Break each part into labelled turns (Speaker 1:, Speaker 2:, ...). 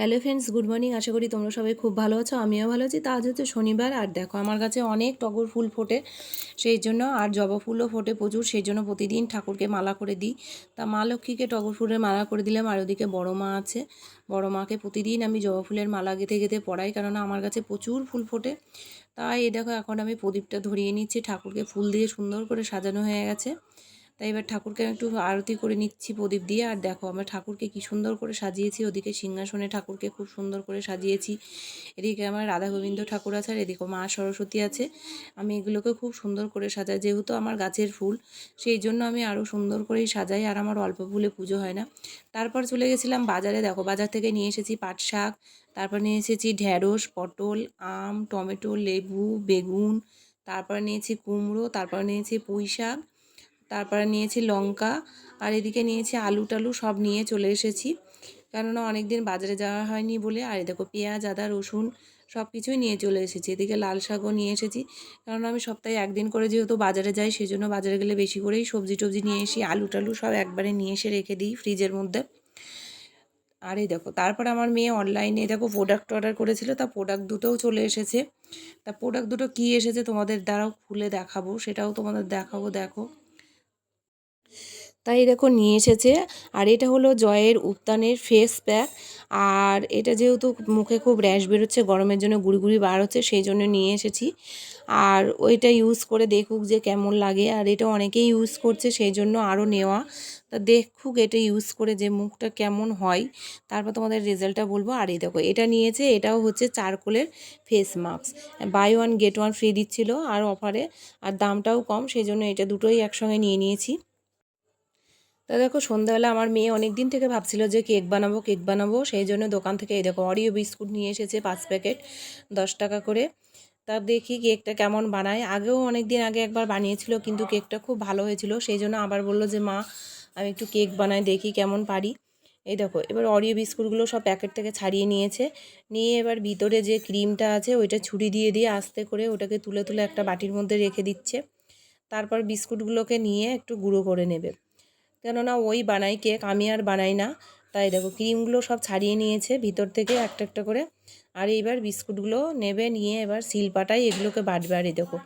Speaker 1: Hello friends good morning আশা করি তোমরা সবাই খুব ভালো আছো, আমিও ভালো আছি। তা আজ হচ্ছে শনিবার, আর দেখো আমার কাছে অনেক টগর ফুল ফোটে, সেই জন্য আর জবা ফুলও ফোটে প্রচুর, সেই জন্য প্রতিদিন ঠাকুরকে মালা করে দিই। তা মা লক্ষ্মীকে টগর ফুলের মালা করে দিলাম, আর ওদিকে বড় মা আছে। বড় মাকে প্রতিদিন আমি জবা ফুলের মালা গেঁথে গেঁথে পড়াই, কেননা আমার কাছে প্রচুর ফুল ফোটে। তাই এই দেখো এখন আমি প্রদীপটা ধরিয়ে নিচ্ছি, ঠাকুরকে ফুল দিয়ে সুন্দর করে সাজানো হয়ে গেছে। তাই এবার ঠাকুরকে আমি একটু আরতি করে নিচ্ছি প্রদীপ দিয়ে। আর দেখো, আমরা ঠাকুরকে কি সুন্দর করে সাজিয়েছি। ওদিকে সিংহাসনে ঠাকুরকে খুব সুন্দর করে সাজিয়েছি। এদিকে আমার রাধা গোবিন্দ ঠাকুর আছে, আর এদিকে মা সরস্বতী আছে। আমি এগুলোকে খুব সুন্দর করে সাজাই, যেহেতু আমার গাছের ফুল, সেই জন্য আমি আরও সুন্দর করেই সাজাই। আর আমার অল্প ফুলে পুজো হয় না। তারপর চলে গেছিলাম বাজারে। দেখো, বাজার থেকে নিয়ে এসেছি পাট শাক, তারপর নিয়ে এসেছি ঢ্যাঁড়স পটল, আম, টমেটো, লেবু, বেগুন, তারপর নিয়েছি কুমড়ো, তারপর নিয়েছি পুঁই শাক তারপরে নিয়েছি লঙ্কা আর এদিকে নিয়েছি আলু টালু সব নিয়ে চলে এসেছি। কেননা অনেক দিন বাজারে যাওয়া হয়নি বলে, আর দেখো পেঁয়াজ, আদা, রসুন সব কিছুই নিয়ে চলে এসেছি। এদিকে লাল শাকও নিয়ে এসেছি। কারণ আমি সপ্তাহে একদিন করে যেহেতু বাজারে যাই সেই জন্য বাজারে গেলে বেশি করেই সবজি টবজি নিয়ে এসি আলু টালু সব একবারে নিয়ে এসে রেখে দিই ফ্রিজের মধ্যে। আর এই দেখো, তারপর আমার মেয়ে অনলাইনে দেখো প্রোডাক্ট অর্ডার করেছিল, তা প্রোডাক্ট দুটোও চলে এসেছে। তা প্রোডাক্ট দুটো কী এসেছে তোমাদের দ্বারাও খুলে দেখাবো, সেটাও তোমাদের দেখাবো, দেখো। তাই দেখো নিয়ে এসেছে। আর এটা হলো জয়ের উত্তানের ফেস প্যাক আর এটা যেহেতু মুখে খুব র্যাশ বেরোচ্ছে, গরমের জন্য গুড়ি গুড়ি বার হচ্ছে, সেই জন্য নিয়ে এসেছি। আর ওইটা ইউজ করে দেখুক যে কেমন লাগে। আর এটা অনেকেই ইউজ করছে, সেই জন্য আরও নেওয়া। তা দেখুক এটা ইউজ করে যে মুখটা কেমন হয়। তারপর তোমাদের রেজাল্টটা বলব। আর এই দেখো, এটা নিয়েছে, এটাও হচ্ছে চারকোলের face mask buy one get one free দিচ্ছিল আর অফারে আর দামটাও কম, সেই জন্য এটা দুটোই একসঙ্গে নিয়ে নিয়েছি। তা দেখো, সন্ধ্যাবেলা আমার মেয়ে অনেক দিন থেকে ভাবছিল যে কেক বানাবো কেক বানাবো। সেই জন্য দোকান থেকে এই দেখো অরিও বিস্কুট নিয়ে এসেছে পাঁচ প্যাকেট, দশ টাকা করে। তা দেখি কেকটা কেমন বানায়। আগেও অনেক দিন আগে একবার বানিয়েছিল, কিন্তু কেকটা খুব ভালো হয়েছিল। সেই জন্য আবার বলল যে, মা, আমি একটু কেক বানাই, দেখি কেমন পারি। এই দেখো, এবার অরিও বিস্কুটগুলো সব প্যাকেট থেকে ছাড়িয়ে নিয়েছে। নিয়ে এবার ভিতরে যে ক্রিমটা আছে, ওইটা ছুরি দিয়ে দিয়ে আস্তে করে ওটাকে তুলে তুলে একটা বাটির মধ্যে রেখে দিচ্ছে। তারপর বিস্কুটগুলোকে নিয়ে একটু গুঁড়ো করে নেবে। কেননা ওই বানাই কেক, আমি আর বানাই না। তাই দেখো, ক্রিমগুলো সব ছাড়িয়ে নিয়েছে ভিতর থেকে একটা একটা করে। আর এইবার বিস্কুটগুলো নেবে, নিয়ে এবার শিলপাটাই এগুলোকে বাটবে আর দেখো।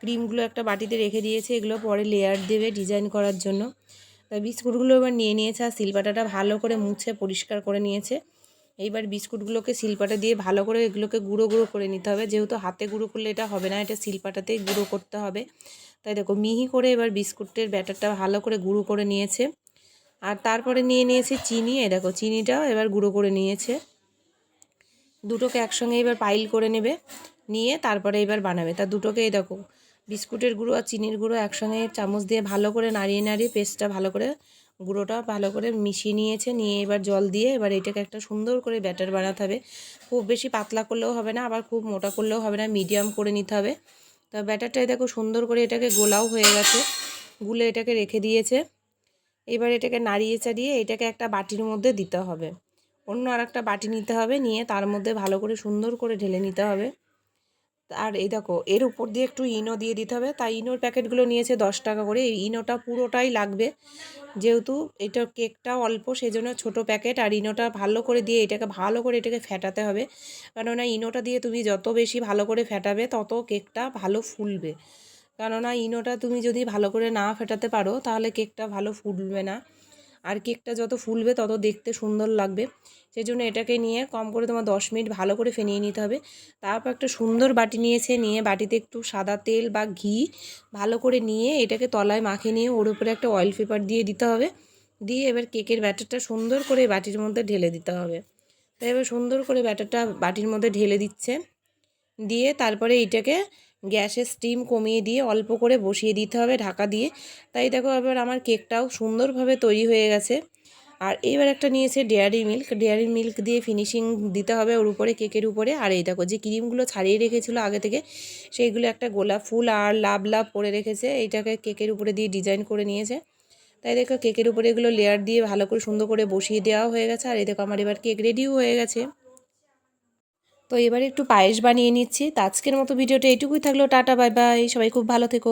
Speaker 1: ক্রিমগুলো একটা বাটিতে রেখে দিয়েছে, এগুলো পরে লেয়ার দেবে ডিজাইন করার জন্য। তাই বিস্কুটগুলো এবার নিয়ে নিয়েছে আর শিলপাটাটা ভালো করে মুছে পরিষ্কার করে নিয়েছে। এইবার বিস্কুটগুলোকে শিলপাটা দিয়ে ভালো করে এগুলোকে গুঁড়ো গুঁড়ো করে নিতে হবে। যেহেতু হাতে গুঁড়ো করলে এটা হবে না, এটা শিলপাটাতেই গুঁড়ো করতে হবে। তাই দেখো মিহি করে এবার বিস্কুটের ব্যাটারটা ভালো করে গুঁড়ো করে নিয়েছে। আর তারপরে নিয়ে নিয়েছে চিনি এ দেখো চিনিটাও এবার গুঁড়ো করে নিয়েছে। দুটোকে একসঙ্গে এবার পাইল করে নেবে, নিয়ে তারপরে এবার বানাবে। তা দুটোকে এই দেখো বিস্কুটের গুঁড়ো আর চিনির গুঁড়ো একসঙ্গে চামচ দিয়ে ভালো করে নাড়িয়ে নাড়িয়ে পেস্টটা ভালো করে, গুঁড়োটা ভালো করে মিশিয়ে নিয়েছে। নিয়ে এবার জল দিয়ে এবার এটাকে একটা সুন্দর করে ব্যাটার বানাতে হবে। খুব বেশি পাতলা করলেও হবে না, আবার খুব মোটা করলেও হবে না মিডিয়াম করে নিতে হবে। তা ব্যাটারটাই দেখো সুন্দর করে এটাকে গোলাও হয়ে গেছে। গুলে এটাকে রেখে দিয়েছে। এবার এটাকে নাড়িয়ে চাড়িয়ে এটাকে একটা বাটির মধ্যে দিতে হবে। অন্য আর একটা বাটি নিতে হবে, নিয়ে তার মধ্যে ভালো করে সুন্দর করে ঢেলে নিতে হবে। আর এই দেখো, এর উপর দিয়ে একটু ইনো দিয়ে দিতে হবে। তাই ইনোর প্যাকেটগুলো নিয়েছে দশ টাকা করে। এই ইনোটা পুরোটাই লাগবে। যেহেতু এটা কেকটা অল্প সেই জন্য ছোটো প্যাকেট। আর ইনোটা ভালো করে দিয়ে এটাকে ভালো করে এটাকে ফেটাতে হবে। কেননা ইনোটা দিয়ে তুমি যত বেশি ভালো করে ফেটাবে, তত কেকটা ভালো ফুলবে। কেননা ইনোটা তুমি যদি ভালো করে না ফেটাতে পারো, তাহলে কেকটা ভালো ফুলবে না। আর কেকটা যত ফুলবে তত দেখতে সুন্দর লাগবে। সেই জন্য এটাকে নিয়ে কম করে তোমার দশ মিনিট ভালো করে ফেনিয়ে নিতে হবে। তারপর একটা সুন্দর বাটি নিয়েছে, নিয়ে বাটিতে একটু সাদা তেল বা ঘি ভালো করে নিয়ে এটাকে তলায় মাখে নিয়ে ওর উপরে একটা অয়েল পেপার দিয়ে দিতে হবে। দিয়ে এবার কেকের ব্যাটারটা সুন্দর করে বাটির মধ্যে ঢেলে দিতে হবে। তাই এবার সুন্দর করে ব্যাটারটা বাটির মধ্যে ঢেলে দিচ্ছে। দিয়ে তারপরে এটাকে গ্যাসের স্টিম কমিয়ে দিয়ে অল্প করে বসিয়ে দিতে হবে ঢাকা দিয়ে। তাই দেখো এবার আমার কেকটাও সুন্দরভাবে তৈরি হয়ে গেছে। আর এবার একটা নিয়েছে ডেয়ারি মিল্ক ডেয়ারি মিল্ক দিয়ে ফিনিশিং দিতে হবে ওর উপরে, কেকের উপরে। আর এই দেখো যে ক্রিমগুলো ছাড়িয়ে রেখেছিলো আগে থেকে, সেইগুলো একটা গোলাপ ফুল আর লাভ লাভ করে রেখেছে। এইটাকে কেকের উপরে দিয়ে ডিজাইন করে নিয়েছে। তাই দেখো কেকের উপরে এগুলো লেয়ার দিয়ে ভালো করে সুন্দর করে বসিয়ে দেওয়া হয়ে গেছে। আর এই দেখো আমার এবার কেক রেডিও হয়ে গেছে। তো এবারে একটু পায়েস বানিয়ে নিচ্ছি। তো আজকের মতো ভিডিওটা এইটুকুই থাকল। Tata, bye bye. সবাই খুব ভালো থেকো।